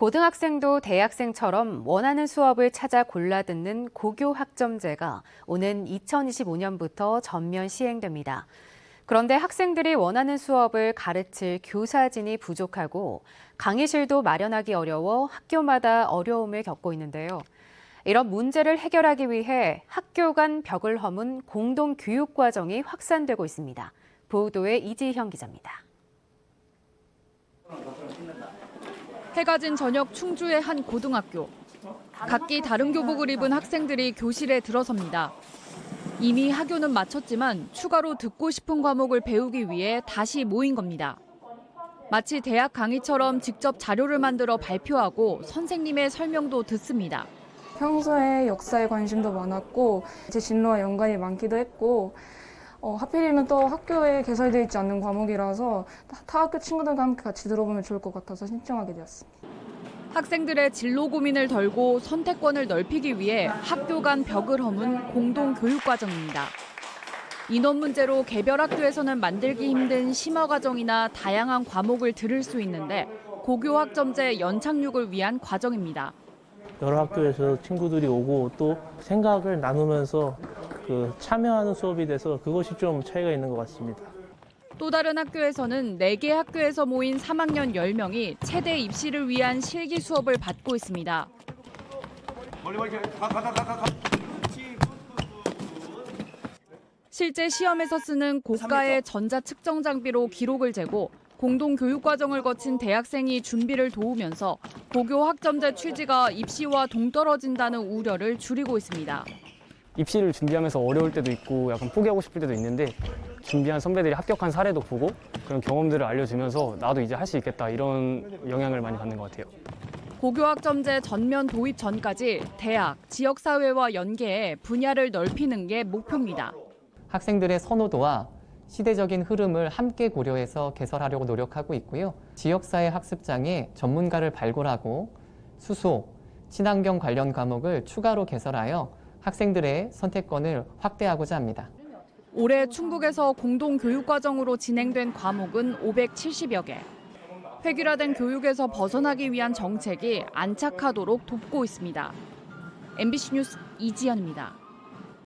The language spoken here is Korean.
고등학생도 대학생처럼 원하는 수업을 찾아 골라 듣는 고교 학점제가 오는 2025년부터 전면 시행됩니다. 그런데 학생들이 원하는 수업을 가르칠 교사진이 부족하고 강의실도 마련하기 어려워 학교마다 어려움을 겪고 있는데요. 이런 문제를 해결하기 위해 학교 간 벽을 허문 공동 교육 과정이 확산되고 있습니다. 보도에 이지형 기자입니다. 해가 진 저녁 충주의 한 고등학교. 각기 다른 교복을 입은 학생들이 교실에 들어섭니다. 이미 학교는 마쳤지만 추가로 듣고 싶은 과목을 배우기 위해 다시 모인 겁니다. 마치 대학 강의처럼 직접 자료를 만들어 발표하고 선생님의 설명도 듣습니다. 평소에 역사에 관심도 많았고 제 진로와 연관이 많기도 했고 어, 하필이면 또 학교에 개설되어 있지 않는 과목이라서 타- 타 학교 친구들과 함께 같이 들어보면 좋을 것 같아서 신청하게 되었습니다. 학생들의 진로 고민을 덜고 선택권을 넓히기 위해 학교 간 벽을 허문 공동 교육 과정입니다. 인원 문제로 개별 학교에서는 만들기 힘든 심화 과정이나 다양한 과목을 들을 수 있는데 고교 학점제 연착륙을 위한 과정입니다. 여러 학교에서 친구들이 오고 또 생각을 나누면서 그 참여하는 수업이 돼서 그것이 좀 차이가 있는 것 같습니다. 또 다른 학교에서는 4개 학교에서 모인 3학년 10명이 최대 입시를 위한 실기 수업을 받고 있습니다. 실제 시험에서 쓰는 고가의 전자 측정 장비로 기록을 재고 공동 교육 과정을 거친 대학생이 준비를 도우면서 고교 학점제 취지가 입시와 동떨어진다는 우려를 줄이고 있습니다. 입시를 준비하면서 어려울 때도 있고 약간 포기하고 싶을 때도 있는데 준비한 선배들이 합격한 사례도 보고 그런 경험들을 알려주면서 나도 이제 할 수 있겠다 이런 영향을 많이 받는 것 같아요. 고교 학점제 전면 도입 전까지 대학, 지역사회와 연계해 분야를 넓히는 게 목표입니다. 학생들의 선호도와 시대적인 흐름을 함께 고려해서 개설하려고 노력하고 있고요. 지역사회 학습장에 전문가를 발굴하고 수소, 친환경 관련 과목을 추가로 개설하여 학생들의 선택권을 확대하고자 합니다. 올해 충북에서 공동 교육 과정으로 진행된 과목은 570여 개. 획일화된 교육에서 벗어나기 위한 정책이 안착하도록 돕고 있습니다. MBC 뉴스 이지연입니다.